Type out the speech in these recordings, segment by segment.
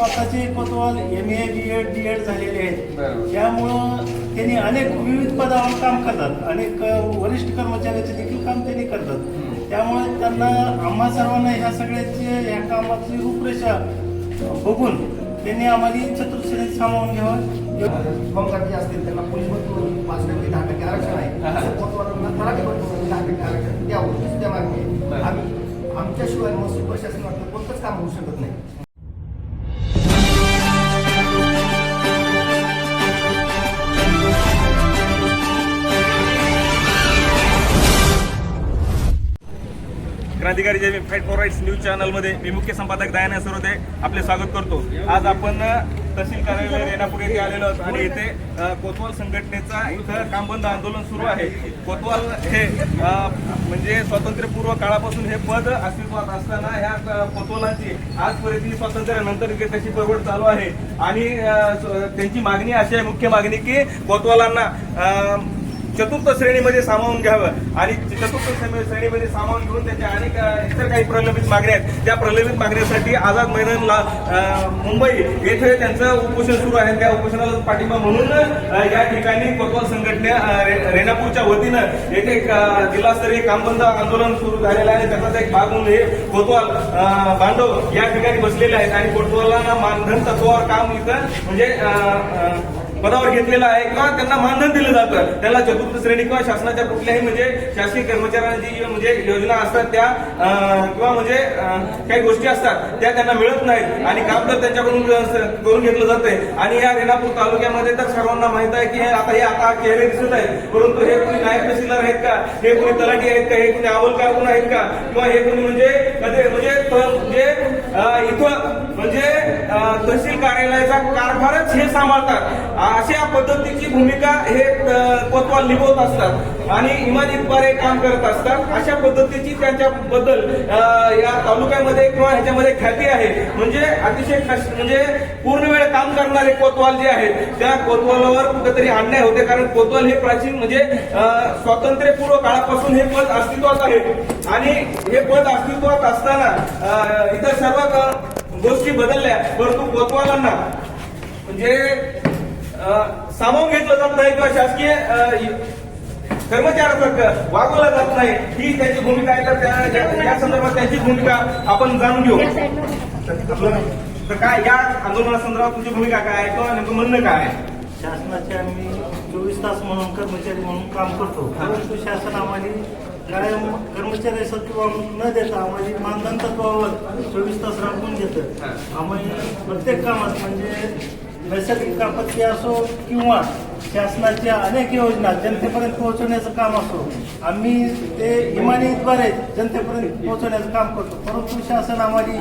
स्वतःचे कोतवाल M A B Ed D Ed झालेले आहेत. त्यामुळं त्यांनी अनेक विविध पदावर काम करतात. अनेक वरिष्ठ कर्मचाऱ्याचे देखील काम त्यांनी करतात. त्यामुळे त्यांना आम्हा सर्वांना ह्या सगळ्याचे ह्या कामाची रूपरेषा बघून त्यांनी आम्हाला चतुर्श्रेणीत सामावून घ्यावं. जे असतील त्यांना पोलीस भरती पाच टक्के दहा टक्के आरक्षण हा. आहे तलाठी भरती दहा टक्के आरक्षण. द्यावं ही सुद्धा मागणी आम्ही आमच्याशिवाय महसूल प्रशासन वाटतं कोणतंच काम होऊ शकत नाही. क्रांतिकारी Jai fight for rights news चॅनलमध्ये मी मुख्य संपादक दयाना सरोदे आपले स्वागत करतो. आज आपण तहसील कार्यालय रेणापूर येथे आलेलो आहोत आणि इथे कोतवाल संघटनेचा इथं कामबंद आंदोलन सुरू आहे. कोतवाल हे म्हणजे स्वातंत्र्यपूर्व काळापासून हे पद अस्तित्वात असताना ह्या कोतवालांची आजपर्यंत स्वातंत्र्यानंतर इथे परवड चालू आहे. आणि त्यांची मागणी अशी आहे मुख्य मागणी की कोतवालांना चतुर्थ श्रेणीमध्ये सामावून घ्यावं. आणि चतुर्थ श्रेणी- श्रेणीमध्ये सामावून घेऊन त्याच्या अनेक इतर काही प्रलंबित मागण्या आहेत. त्या प्रलंबित मागण्यासाठी आझाद मैदानला मुंबई येथे त्यांचं उपोषण सुरू आहे. त्या उपोषणाला पाठिंबा म्हणून या ठिकाणी कोतवाल संघटना रेणापूरच्या वतीनं येथे जिल्हास्तरीय कामबंद आंदोलन सुरू झालेलं आहे. त्याचाच एक भाग म्हणून हे कोतवाल बांधव या ठिकाणी बसलेले आहेत. आणि कोतवालांना मानधन तत्वावर काम इथं म्हणजे पदावर घेतलेला आहे किंवा त्यांना मानधन दिलं जातं. त्याला चतुर्थ श्रेणी किंवा शासनाच्या कुठल्याही म्हणजे शासकीय कर्मचाऱ्यांची म्हणजे योजना असतात त्या अं, किंवा म्हणजे काही गोष्टी असतात त्या त्यांना मिळत नाहीत. आणि काम तर त्यांच्याकडून करून घेतलं जातंय. आणि या रेणापूर तालुक्यामध्ये तर सर्वांना माहीत आहे की हे आता हे आता चेहरे दिसत आहेत. परंतु हे कोणी नायब तहसीलदार आहेत का? हे कोणी तलाठी आहेत का? हे कोणी अवल कारकून आहेत का? किंवा हे कोणी म्हणजे म्हणजे म्हणजे इथं म्हणजे तहसील कार्यालयाचा कारभारच हे सांभाळतात. अशा पद्धतीची भूमिका हे कोतवाल निभवत असतात आणि इमानीद्वारे काम करत असतात. अशा पद्धतीची त्यांच्याबद्दल या तालुक्यामध्ये किंवा ह्याच्यामध्ये ख्याती आहे. म्हणजे अतिशय म्हणजे पूर्ण वेळ काम करणारे कोतवाल जे आहेत त्या कोतवालावर कुठेतरी अन्याय होते. कारण कोतवाल हे प्राचीन म्हणजे स्वातंत्र्यपूर्व काळापासून हे पद अस्तित्वात आहे. आणि हे पद अस्तित्वात असताना इथं इतर सर्व गोष्टी बदलल्या परंतु कोतवालांना म्हणजे अं, सामावून घेतलं जात नाही किंवा शासकीय अं, वागवलं जात नाही ही त्यांची भूमिका आहे. तर त्या- त्या संदर्भात त्यांची भूमिका आपण जाणून घेऊ. तर काय या आंदोलनासंदर्भात तुमची भूमिका काय आहे किंवा नेमकं म्हणणं काय? आहे शासनाचे आम्ही चोवीस तास म्हणून कर्मचारी म्हणून काम करतो. परंतु शासन आम्हाला कायम कर्मचाऱ्यासारखी वागणूक न देता आम्हाला मानधन तत्वावर चोवीस तास राबवून घेतं. आम्हाला प्रत्येक कामात म्हणजे नैसर्गिक आपत्ती असो किंवा शासनाच्या अनेक योजना जनतेपर्यंत पोहोचवण्याचं काम असो आम्ही ते इमानीद्वारे जनतेपर्यंत पोहोचवण्याचं काम करतो. परंतु शासन आम्हाला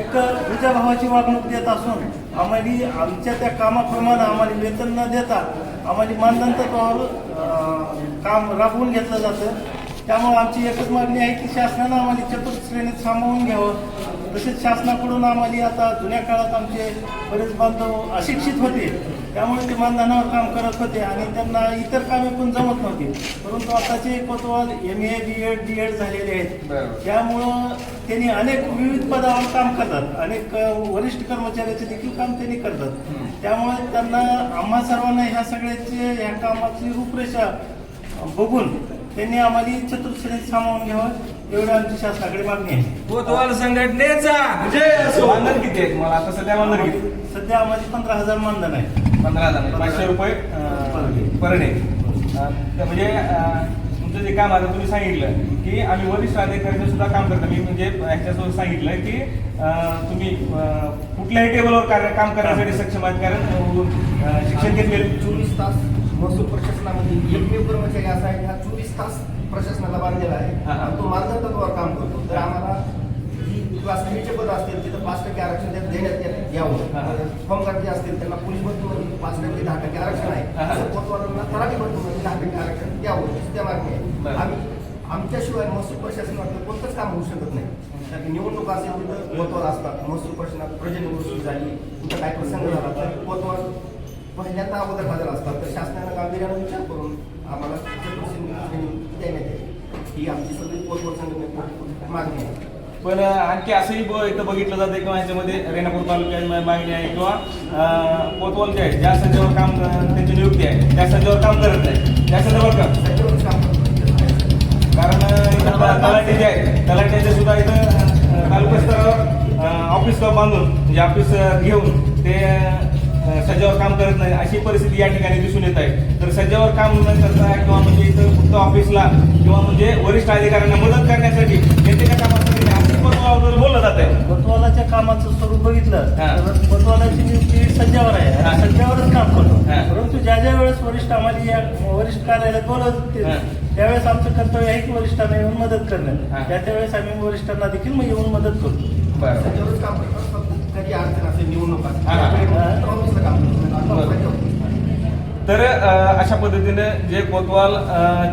एक भावाची वागणूक देत असून आम्हाला आमच्या त्या कामाप्रमाणे आम्हाला वेतन न देता आम्हाला मानधन तत्वावर काम राबवून घेतलं जातं. त्यामुळे आमची एकच मागणी आहे की शासनानं आम्हाला चतुर्थ श्रेणीत सामावून घ्यावं. तसेच शासनाकडून आम्हाला आता जुन्या काळात आमचे बरेच बांधव अशिक्षित होते. त्यामुळे ते मानधनावर काम करत होते आणि त्यांना इतर कामे पण जमत नव्हती. परंतु आताचे कोतवाल M A B Ed D Ed झालेले आहेत. त्यामुळं त्यांनी अनेक विविध पदावर काम करतात. अनेक वरिष्ठ कर्मचाऱ्याचे देखील काम त्यांनी करतात. त्यामुळे त्यांना आम्हा सर्वांना ह्या सगळ्याचे ह्या कामाची रूपरेषा बघून त्यांनी आम्हाला चतुर्श्रेणीत सामावून घ्यावं एवढी आमची शासनाकडे मागणी आहे. कोतवाल संघटनेचा! असो मानधन किती आहे तुम्हाला? आता सध्या मानधन किती? सध्या आम्हाला पंधरा हजार मानधन आहे. पंधरा हजार. पाचशे रुपये पर डे म्हणजे अं, तुमचं जे काम आता तुम्ही सांगितलं की आम्ही वरिष्ठ अधिकाऱ्याचं सुद्धा काम करतो. मी म्हणजे ह्याच्यासोबत सांगितलं की अं, तुम्ही अं, कुठल्याही टेबलवर कार्य काम करण्यासाठी सक्षम आहात. कारण अं, शिक्षण घेतलेले चोवीस तास. महसूल प्रशासनामध्ये एकमेव कर्मचारी असा आहे हा चोवीस तास प्रशासनाला बांधलेला आहे. आणि तो मानधन तत्वावर काम करतो. तर आम्हाला जी क्लास थ्रीचे पद असतील तिथं पाच टक्के आरक्षण त्यात देण्यात यावं जे असतील त्यांना पोलीस भरतीमध्ये पाच टक्के दहा टक्के आरक्षण आहे. कोतवालांना तलाठी भरतीमध्ये दहा टक्के आरक्षण द्यावं सुद्धा मागणी. आहे. आम्ही आमच्याशिवाय महसूल प्रशासन वाटतं कोणतंच काम होऊ शकत नाही. निवडणूक असेल तिथं कोतवाल असतात. महसूल प्रशासनात प्रजनिवृत्ती झाली कुठं काय प्रसंग झाला तर पहिल्यांदा अगोदर हजर असतात. तर शासनानं गांभीर्यानं विचार करून आम्हाला चतुर्श्रेणी देण्यात येईल ही आमची सगळी संघटनेची मागणी आहे. पण आणखी असंही ब- इथं बघितलं जातं किंवा याच्यामध्ये रेणापूर तालुक्यात मा- मागणी आहे किंवा अं, कोतवाल जे आहे ज्या संचावर काम त्यांची नियुक्ती आहे त्या संचावर काम करत नाही त्या संदर्भात काम करतो कारण तलाठी जे आहे तलाठ्याचे सुद्धा इथं तालुका स्तरावर ऑफिस बांधून म्हणजे ऑफिस घेऊन ते सज्जावर काम करत नाही अशी परिस्थिती या ठिकाणी दिसून येत आहे तर सज्जावर काम न करता किंवा म्हणजे इथं फक्त ऑफिसला किंवा म्हणजे वरिष्ठ अधिकाऱ्यांना मदत करण्यासाठी त्यांच्या कामासाठी बोललं जात आहे कोतवालाच्या कामाचं स्वरूप बघितलं. तर नियुक्ती सज्जावर आहे सज्जावरच काम करतो. परंतु ज्या ज्या वेळेस वरिष्ठ आम्हाला या वरिष्ठ कार्यालयात बोलत हा. त्यावेळेस आमचं कर्तव्य आहे की वरिष्ठांना येऊन मदत. करणं त्या त्यावेळेस आम्ही वरिष्ठांना देखील मग येऊन मदत करतो त्याच्यावरच काम फक्त कधी अडचण असेल काम करतो. तर अशा पद्धतीने जे कोतवाल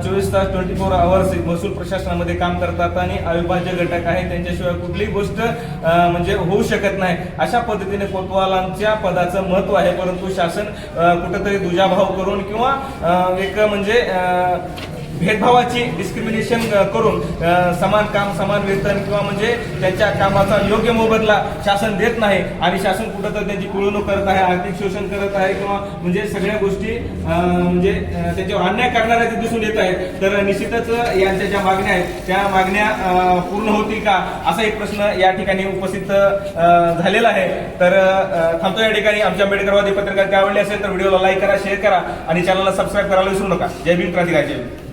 चोवीस तास ट्वेंटी फोर आवर्स महसूल प्रशासनामध्ये काम करतात आणि अविभाज्य घटक आहे त्यांच्याशिवाय कुठलीही गोष्ट म्हणजे होऊ शकत नाही. अशा पद्धतीने कोतवालांच्या पदाचं महत्त्व आहे परंतु शासन कुठंतरी दुजाभाव करून किंवा एक म्हणजे भेदभावाची डिस्क्रिमिनेशन करून समान काम समान वेतन किंवा म्हणजे त्यांच्या कामाचा योग्य मोबदला शासन देत नाही आणि शासन कुठं तर त्यांची पिळवणूक करत आहे आर्थिक शोषण करत आहे किंवा म्हणजे सगळ्या गोष्टी म्हणजे त्यांच्यावर अन्याय करणारे ते दिसून येत आहेत. तर निश्चितच यांच्या ज्या मागण्या आहेत त्या मागण्या पूर्ण होतील का असा एक प्रश्न या ठिकाणी उपस्थित झालेला आहे. तर थांबतो या ठिकाणी. आमच्या आंबेडकरवादी पत्रकार आवडले असेल तर व्हिडिओला लाईक करा शेअर करा आणि चॅनलला सबस्क्राईब करायला विसरू नका. जय भीम क्रांतिकारी. जय भीम